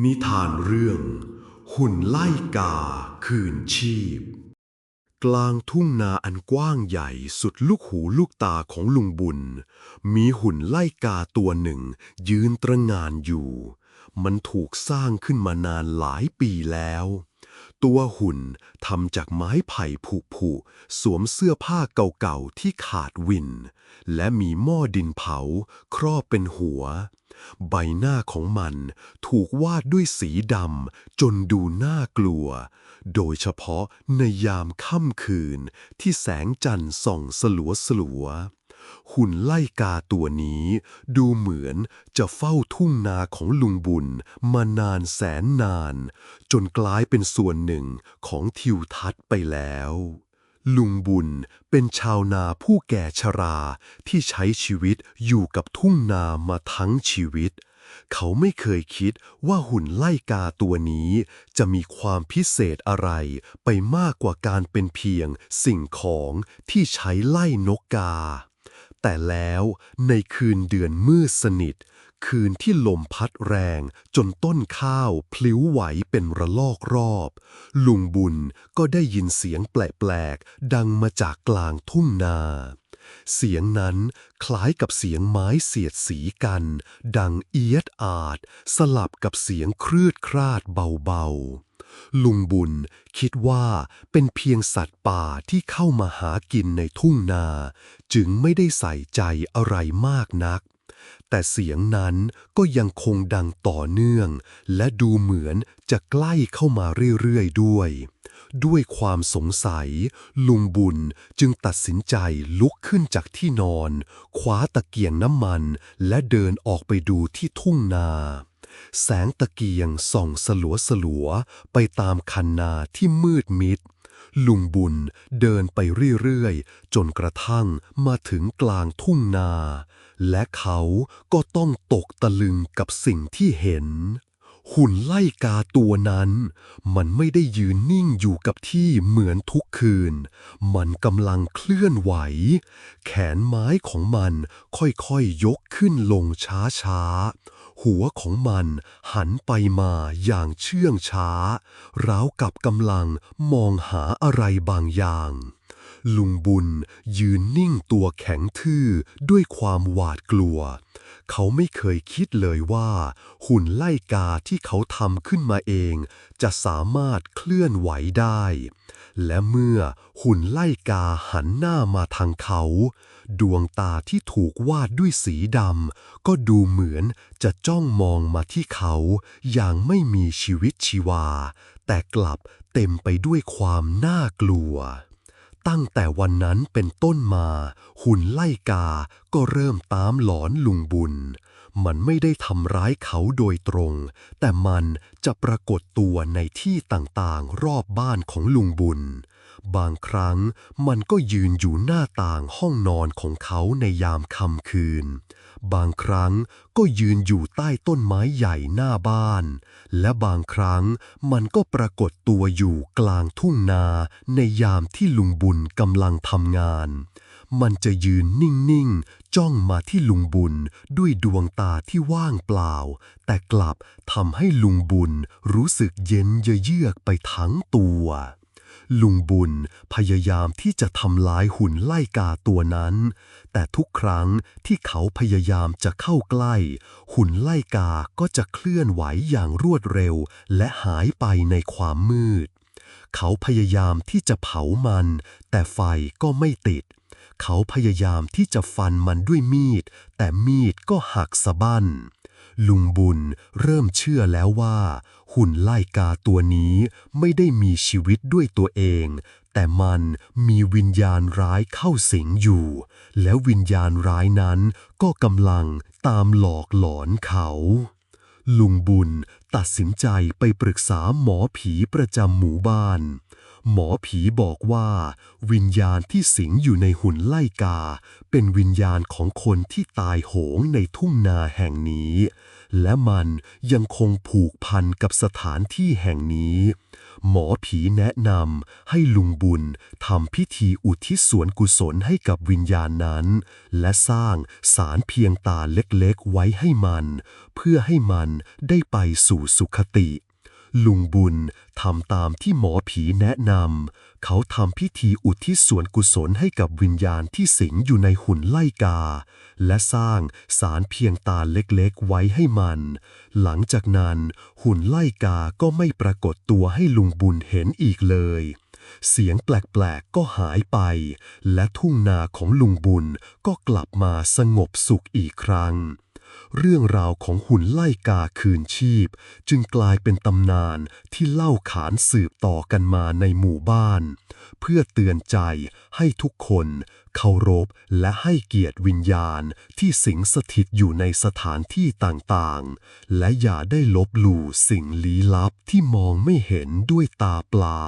นิทานเรื่อง หุ่นไล่กาคืนชีพ กลางทุ่งนาอันกว้างใหญ่สุดลูกหูลูกตาของลุงบุญ มีหุ่นไล่กาตัวหนึ่ง ยืนตระงานอยู่ มันถูกสร้างขึ้นมานานหลายปีแล้ว ตัวหุ่นทำจากไม้ไผ่ผุผุๆสวมเสื้อผ้าเก่าๆที่ขาดวิน และมีหม้อดินเผา ครอบเป็นหัว ใบหน้าของมันถูกวาดด้วยสีดำจนดูน่ากลัว โดยเฉพาะในยามค่ำคืนที่แสงจันทร์ส่องสลัวสลัว หุ่นไล่กาตัวนี้ ดูเหมือนจะเฝ้าทุ่งนาของลุงบุญมานานแสนนาน จนกลายเป็นส่วนหนึ่งของทิวทัศน์ไปแล้ว ลุงบุญเป็นชาวนาผู้แก่ชราที่ใช้ชีวิตอยู่กับทุ่งนามาทั้งชีวิตเขาไม่เคยคิดว่าหุ่นไล่กาตัวนี้ จะมีความพิเศษอะไรไปมากกว่าการเป็นเพียงสิ่งของที่ใช้ไล่นกกา แต่แล้วในคืนเดือนมืดสนิท คืนที่ลมพัดแรงจนต้นข้าวพลิ้วไหวเป็นระลอกรอบ ลุงบุญก็ได้ยินเสียงแปลกๆ ดังมาจากกลางทุ่งนา เสียงนั้นคล้ายกับเสียงไม้เสียดสีกัน ดังเอียดอาด สลับกับเสียงครืดคราดเบาๆ ลุงบุญคิดว่าเป็นเพียงสัตว์ป่าที่เข้ามาหากินในทุ่งนา จึงไม่ได้ใส่ใจอะไรมากนัก แต่เสียงนั้นก็ยังคงดังต่อเนื่อง และดูเหมือนจะใกล้เข้ามาเรื่อยๆด้วย ด้วยความสงสัย ลุงบุญจึงตัดสินใจลุกขึ้นจากที่นอนคว้าตะเกียงน้ำมันและเดินออกไปดูที่ทุ่งนาแสงตะเกียงส่องสลัวสลัวๆไปตามคันนาที่มืดมิด ลุงบุญเดินไปเรื่อยๆ จนกระทั่งมาถึงกลางทุ่งนา และเขาก็ต้องตกตะลึงกับสิ่งที่เห็น หุ่นไล่กาตัวนั้น มันไม่ได้ยืนนิ่งอยู่กับที่เหมือนทุกคืน มันกำลังเคลื่อนไหว แขนไม้ของมันค่อยๆยกขึ้นลงช้าๆ หัวของมันหันไปมาอย่างเชื่องช้า ราวกับกำลังมองหาอะไรบางอย่าง ลุงบุญยืนนิ่งตัวแข็งทื่อด้วยความหวาดกลัว เขาไม่เคยคิดเลยว่า หุ่นไล่กาที่เขาทำขึ้นมาเอง จะสามารถเคลื่อนไหวได้ และเมื่อหุ่นไล่กาหันหน้ามาทางเขา ดวงตาที่ถูกวาดด้วยสีดำก็ดูเหมือนจะจ้องมองมาที่เขาอย่างไม่มีชีวิตชีวา แต่กลับเต็มไปด้วยความน่ากลัว ตั้งแต่วันนั้นเป็นต้นมา หุ่นไล่กาก็เริ่มตามหลอนลุงบุญ มันไม่ได้ทำร้ายเขาโดยตรง แต่มันจะปรากฏตัวในที่ต่างๆ รอบบ้านของลุงบุญ บางครั้งมันก็ยืนอยู่หน้าต่างห้องนอนของเขาในยามค่ำคืน บางครั้งก็ยืนอยู่ใต้ต้นไม้ใหญ่หน้าบ้าน และบางครั้งมันก็ปรากฏตัวอยู่กลางทุ่งนาในยามที่ลุงบุญกำลังทำงาน มันจะยืนนิ่ง ๆ จ้องมาที่ลุงบุญด้วยดวงตาที่ว่างเปล่า แต่กลับทำให้ลุงบุญรู้สึกเย็นเยือกไปทั้งตัว ลุงบุญพยายามที่จะทำลายหุ่นไล่กาตัวนั้น แต่ทุกครั้งที่เขาพยายามจะเข้าใกล้ หุ่นไล่กาก็จะเคลื่อนไหวอย่างรวดเร็ว และหายไปในความมืด เขาพยายามที่จะเผามัน แต่ไฟก็ไม่ติด เขาพยายามที่จะฟันมันด้วยมีด แต่มีดก็หักสะบั้น ลุงบุญเริ่มเชื่อแล้วว่า หุ่นไล่กาตัวนี้ไม่ได้มีชีวิตด้วยตัวเอง แต่มันมีวิญญาณร้ายเข้าสิงอยู่ แล้ววิญญาณร้ายนั้นก็กำลังตามหลอกหลอนเขา ลุงบุญตัดสินใจไปปรึกษาหมอผีประจำหมู่บ้าน หมอผีบอกว่า วิญญาณที่สิงอยู่ในหุ่นไล่กา เป็นวิญญาณของคนที่ตายโหงในทุ่งนาแห่งนี้ และมันยังคงผูกพันกับสถานที่แห่งนี้ หมอผีแนะนำให้ลุงบุญทำพิธีอุทิศส่วนกุศลให้กับวิญญาณนั้น และสร้างสารเพียงตาเล็กๆไว้ให้มัน เพื่อให้มันได้ไปสู่สุขติ ลุงบุญทำตามที่หมอผีแนะนำ เขาทำพิธีอุทิศส่วนกุศลให้กับวิญญาณที่สิงอยู่ในหุ่นไล่กา และสร้างสารเพียงตาเล็กๆ ไว้ให้มัน หลังจากนั้นหุ่นไล่กาก็ไม่ปรากฏตัวให้ลุงบุญเห็นอีกเลย เสียงแปลกๆ ก็หายไป และทุ่งนาของลุงบุญก็กลับมาสงบสุขอีกครั้ง เรื่องราวของหุ่นไล่กาคืนชีพ จึงกลายเป็นตำนานที่เล่าขานสืบต่อกันมาในหมู่บ้าน เพื่อเตือนใจให้ทุกคนเคารพและให้เกียรติวิญญาณที่สิงสถิตอยู่ในสถานที่ต่างๆ และอย่าได้ลบหลู่สิ่งลี้ลับที่มองไม่เห็นด้วยตาเปล่า